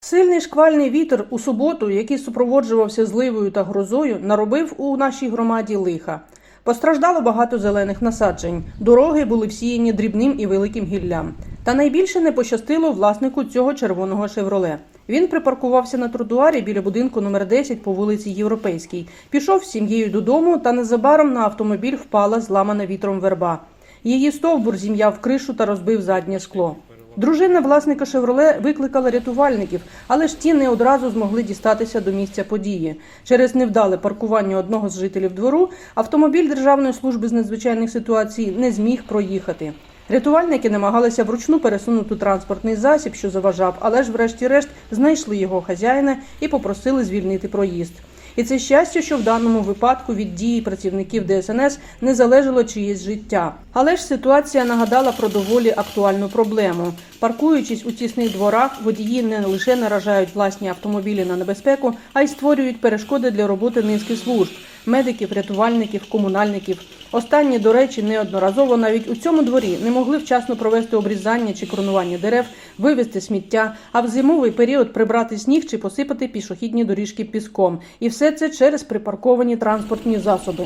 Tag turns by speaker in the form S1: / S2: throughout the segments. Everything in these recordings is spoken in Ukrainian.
S1: Сильний шквальний вітер у суботу, який супроводжувався зливою та грозою, наробив у нашій громаді лиха. Постраждало багато зелених насаджень. Дороги були всіяні дрібним і великим гіллям. Та найбільше не пощастило власнику цього червоного шевроле. Він припаркувався на тротуарі біля будинку номер 10 по вулиці Європейській. Пішов з сім'єю додому, та незабаром на автомобіль впала зламана вітром верба. Її стовбур зім'яв кришу та розбив заднє скло. Дружина власника «Шевроле» викликала рятувальників, але ж ті не одразу змогли дістатися до місця події. Через невдале паркування одного з жителів двору автомобіль Державної служби з надзвичайних ситуацій не зміг проїхати. Рятувальники намагалися вручну пересунути транспортний засіб, що заважав, але ж врешті-решт знайшли його хазяїна і попросили звільнити проїзд. І це щастя, що в даному випадку від дії працівників ДСНС не залежало чиєсь життя. Але ж ситуація нагадала про доволі актуальну проблему. Паркуючись у тісних дворах, водії не лише наражають власні автомобілі на небезпеку, а й створюють перешкоди для роботи низки служб медиків, рятувальників, комунальників. Останні, до речі, неодноразово навіть у цьому дворі не могли вчасно провести обрізання чи кронування дерев, вивезти сміття, а в зимовий період прибрати сніг чи посипати пішохідні доріжки піском. І все це через припарковані транспортні засоби.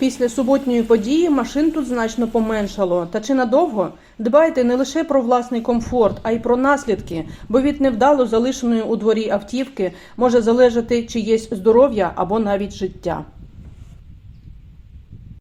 S1: Після суботньої події машин тут значно поменшало. Та чи надовго? Дбайте не лише про власний комфорт, а й про наслідки, бо від невдало залишеної у дворі автівки може залежати чиєсь здоров'я або навіть життя.